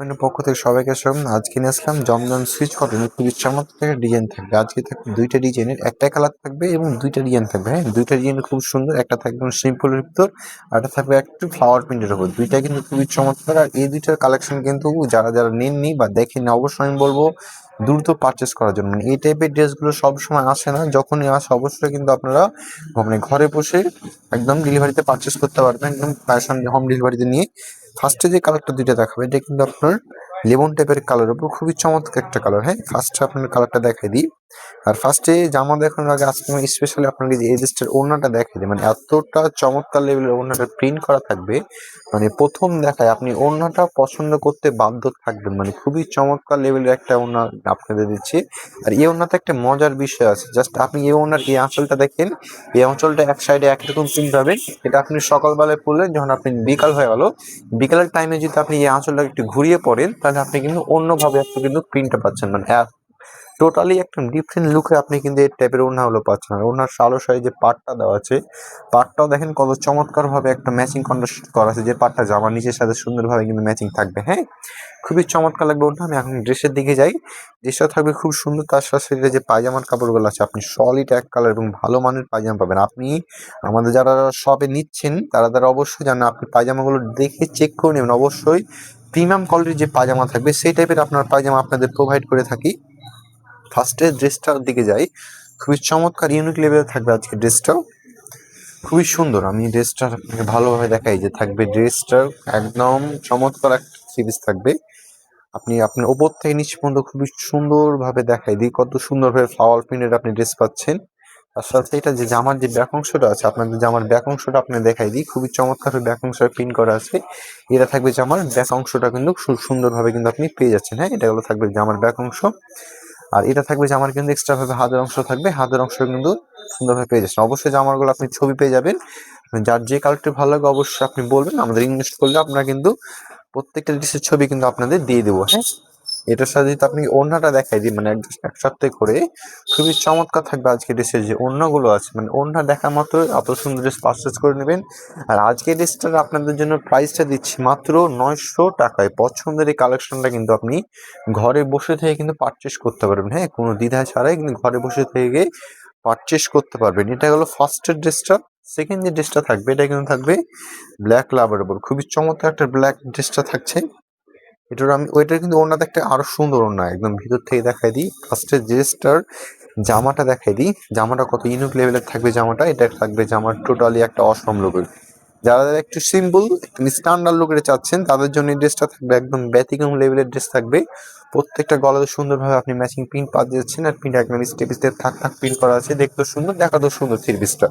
মানে পক্ষ থেকে সবাইকে স্বাগত আজকে নিয়ে আসলাম জমজম সুইচ কটন খুবই চমৎকার ডিজাইন থাকবে। আজকে থাকবে দুইটা ডিজাইনের। একটা কালার থাকবে এবং দুইটা ডিজাইন থাকবে হ্যাঁ? দুইটা ডিজাইন খুব সুন্দর, একটা থাকবে সিম্পলের ভিতর, আর একটা থাকবে একটু ফ্লাওয়ার প্রিন্টের উপর। দুইটা কিন্তু খুবই চমৎকার, আর এই দুইটার কালেকশন কিন্তু যারা যারা নেননি বা দেখেননি, অবশ্যই আমি বলব দ্রুত পারচেস করার জন্য। মানে এই টাইপের ড্রেসগুলো সবসময় আসে না। যখনই আসে, অবশ্যই কিন্তু আপনারা মানে ঘরে বসে একদম ডেলিভারিতে পারচেস করতে পারবেন। একদম ফ্যাশন হোম ডেলিভারিতে নিয়ে ফার্স্টে যে কালারটা দুইটা দেখাবে, এটা কিন্তু আপনার লেমন টাইপের কালার উপর খুবই চমৎকার একটা কালার হ্যাঁ? ফার্স্টে আপনার কালারটা দেখাই দিই। আর ফার্স্টে জামা দেখানোর আগে আজকে আমি স্পেশালি আপনাকে যে এই ড্রেসটার ওড়নাটা দেখাই দিই মানে এতটা চমৎকার লেভেলের ওড়নাটা প্রিন্ট করা থাকবে মানে প্রথম দেখায় আপনি ওড়নাটা পছন্দ করতে বাধ্য থাকবেন মানে খুবই চমৎকার লেভেলের একটা ওড়না আপনাদের দিচ্ছি। আর এই ওড়নাতে একটা মজার বিষয় আছে জাস্ট আপনি এই ওড়নার, এই আঁচলটা দেখেন, এই অঞ্চলটা এক সাইডে একরকম প্রিন্ট পাবেন এটা আপনি সকালবেলায় পড়লেন যখন আপনি বিকাল হয়ে গেল, বিকালের টাইমে যদি আপনি এই আঁচলটা একটু ঘুরিয়ে পড়েন, তাহলে আপনি কিন্তু অন্যভাবে একটু কিন্তু প্রিন্টটা পাচ্ছেন মানে টোটালি একটা ডিফারেন্ট লুকে আপনি কিন্তু এই টাইপের ওড়নাগুলো পাচ্ছেন। আর ওনার সালো সাইজ যে পাটটা দেওয়া আছে। পাটটাও দেখেন কত চমৎকার ভাবে একটা ম্যাচিং কন্ট্রাস্ট করা আছে। যে পাটটা জামার নিচের সাথে সুন্দরভাবে কিন্তু ম্যাচিং থাকবে হ্যাঁ? খুবই চমৎকার লাগবে ওটা আমি এখন ড্রেসের দিকে যাই। ড্রেসটা থাকবে খুব সুন্দর। তার সাথে যে পায়জামার কাপড়গুলো আছে, আপনি সলিড এক কালার এবং ভালো মানের পায়জামা পাবেন। আপনি আমাদের যারা শপে নিচ্ছেন, তারা তারা অবশ্যই জানেন, আপনি পায়জামাগুলো দেখে চেক করে নেবেন। অবশ্যই প্রিমিয়াম কোয়ালিটির যে পায়জামা থাকবে, সেই টাইপের আপনার পায়জামা আপনাদের প্রোভাইড করে থাকি। ফার্স্টে ড্রেসটার দিকে যাই, খুবই চমৎকার ইউনিক লেভেলে থাকবে আজকে ড্রেসটাও খুবই সুন্দর, আমি ড্রেসটা আপনাকে ভালোভাবে দেখাই যে থাকবে ড্রেসটার একদম চমৎকার একটা সিরিজ থাকবে। আপনি আপনার ওপর থেকে নিচ পর্যন্ত খুবই সুন্দরভাবে দেখাই দিই, কত সুন্দরভাবে ফ্লাওয়ার প্রিন্টের আপনি ড্রেস পাচ্ছেন। তার সাথে এটা যে জামার যে ব্যাক অংশটা আছে, আপনাদের জামার ব্যাক অংশটা আপনি দেখাই দিই, খুবই চমৎকার ব্যাক অংশ প্রিন্ট করা আছে। এটা থাকবে জামার ব্যাক অংশটা কিন্তু সুন্দরভাবে কিন্তু আপনি পেয়ে যাচ্ছেন হ্যাঁ? এটা হলো থাকবে জামার ব্যাক অংশ। আর এটা থাকবে জামার কিন্তু এক্সট্রা ভাবে হাতের অংশ থাকবে। হাতের অংশ কিন্তু সুন্দরভাবে পেয়ে যাচ্ছেন। অবশ্যই জামারগুলো আপনি ছবি পেয়ে যাবেন যার যে কালারটি ভালো লাগে অবশ্যই আপনি বলবেন। আমাদের ইনভেস্ট করলে আপনারা কিন্তু প্রত্যেকটা ড্রেসের ছবি কিন্তু আপনাদের দিয়ে দেবো। হ্যাঁ এটার সাথে যদি আপনি ওড়নাটা দেখাই দিই মানে একসাথে করে, খুবই চমৎকার থাকবে আজকে ড্রেসের যে ওড়নাগুলো আছে। মানে ওড়না দেখার মতো এত সুন্দর ড্রেস পারচেস করে নেবেন। আর আজকে ড্রেসটার আপনাদের জন্য প্রাইসটা দিচ্ছি মাত্র নয়শো টাকায়। পছন্দের এই কালেকশনটা কিন্তু আপনি ঘরে বসে থেকে কিন্তু পারচেস করতে পারবেন। হ্যাঁ কোনো দ্বিধা ছাড়াই কিন্তু ঘরে বসে থেকে পারচেস করতে পারবেন। এটা হলো ফার্স্টের ড্রেসটা সেকেন্ড যে ড্রেসটা থাকবে, এটা কিন্তু থাকবে ব্ল্যাক লাভের উপর। খুবই চমৎকার একটা ব্ল্যাক ড্রেসটা থাকছে। এটার আমি ওইটার কিন্তু ওনাতে একটা আরও সুন্দর ওনা একদম ভিতর থেকে দেখাই দিই। ফার্স্টে ড্রেসটার জামাটা দেখাই দিই, জামাটা কত ইউনিক লেভেলের থাকবে জামাটা, এটা থাকবে জামার টোটালি একটা অসম লুকের যারা যারা একটু সিম্পল স্ট্যান্ডার্ড লুকের চাচ্ছেন, তাদের জন্য ড্রেসটা থাকবে একদম ব্যতিক্রম লেভেলের ড্রেস থাকবে। প্রত্যেকটা গলাতে সুন্দরভাবে আপনি ম্যাচিং প্রিন্ট পাওয়া যাচ্ছেন আর প্রিন্ট একদম স্টেপ স্টেপ থাক থাক প্রিন্ট করা আছে। দেখতে সুন্দর, দেখাতেও সুন্দর থ্রি পিসটা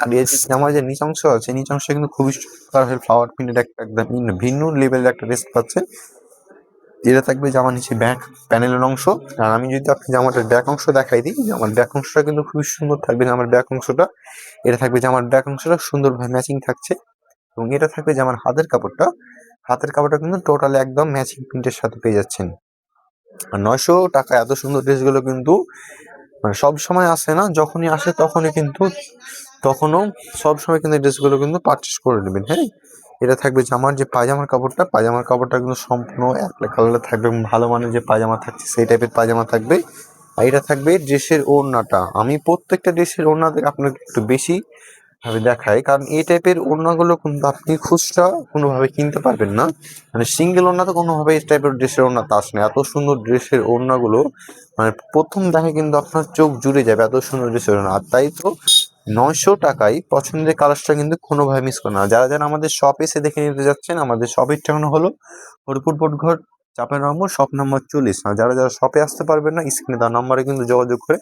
আর এই যে আমার যে নিচ অংশ আছে, নিচ অংশে কিন্তু খুবই ফ্লাওয়ার প্রিন্টের একটা একদম ভিন্ন লেভেলের একটা ড্রেস পাচ্ছেন। এটা থাকবে জামা নিচে ব্যাক প্যানেলের অংশ। আর আমি যদি আপনি জামাটার ব্যাক অংশ দেখাই দিই জামার ব্যাক অংশটা কিন্তু খুবই সুন্দর থাকবে জামার ব্যাক অংশটা। এটা থাকবে জামার ব্যাক অংশটা সুন্দরভাবে ম্যাচিং থাকছে। এবং এটা থাকবে জামার হাতের কাপড়টা। হাতের কাপড়টা কিন্তু টোটাল একদম ম্যাচিং প্রিন্টের সাথে পেয়ে যাচ্ছেন। আর নয়শো টাকা এত সুন্দর ড্রেসগুলো কিন্তু মানে সব সময় আসে না। যখনই আসে তখনই কিন্তু, তখনও সব সময় কিন্তু ড্রেসগুলো কিন্তু পারচেস করে নেবেন হ্যাঁ? এটা থাকবে জামার যে পায়জামার কাপড়টা পায়জামার কাপড়টা কিন্তু সম্পূর্ণ এক কালারে থাকবে ভালো মানের যে পায়জামা থাকছে, সেই টাইপের পায়জামা থাকবে। আর এটা থাকবে ড্রেসের ওড়নাটা। আমি প্রত্যেকটা ড্রেসের ওড়না আপনাকে একটু বেশি ভাবে দেখাই। কারণ এই টাইপের ওড়নাগুলো কিন্তু আপনি খুচরা কোনোভাবে কিনতে পারবেন না। মানে সিঙ্গেল ওড়না তো কোনোভাবে এই টাইপের ড্রেসের ওড়না তা আসে না। এত সুন্দর ড্রেসের ওড়নাগুলো মানে প্রথম দেখে কিন্তু আপনার চোখ জুড়ে যাবে এত সুন্দর ড্রেসের ওড়না। আর তাই তো নয়শো টাকায় পছন্দের কালারটা কিন্তু কোনোভাবে মিস করে না। যারা যারা আমাদের শপ এসে দেখে নিতে যাচ্ছেন, আমাদের শপের ঠিকানা হলো হরিপুর বোটঘর, চাপের নম্বর শপ নম্বর চল্লিশ। আর যারা যারা শপে আসতে পারবেন না স্ক্রিনে তার নম্বরে কিন্তু যোগাযোগ করে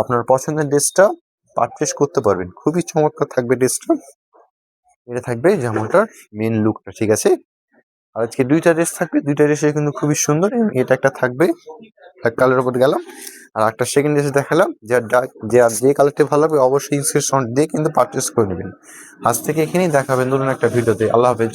আপনার পছন্দের ড্রেসটা পারচেস করতে পারবেন। খুবই চমৎকার থাকবে ড্রেসটা। এটা থাকবে জামাটার মেন লুকটা ঠিক আছে? আর আজকে দুইটা ড্রেস থাকবে। দুইটা ড্রেসে কিন্তু খুবই সুন্দর এটা একটা থাকবে। কালার উপর গেলাম। আর একটা সেকেন্ড ড্রেস দেখালাম। যে যে আর যে কালারটি ভালো লাগবে অবশ্যই স্ক্রিনশট দিয়ে কিন্তু পারচেস করে নেবেন। আজ থেকে এখানেই দেখাবেন ধরুন একটা ভিডিওতে। আল্লাহ হাফেজ।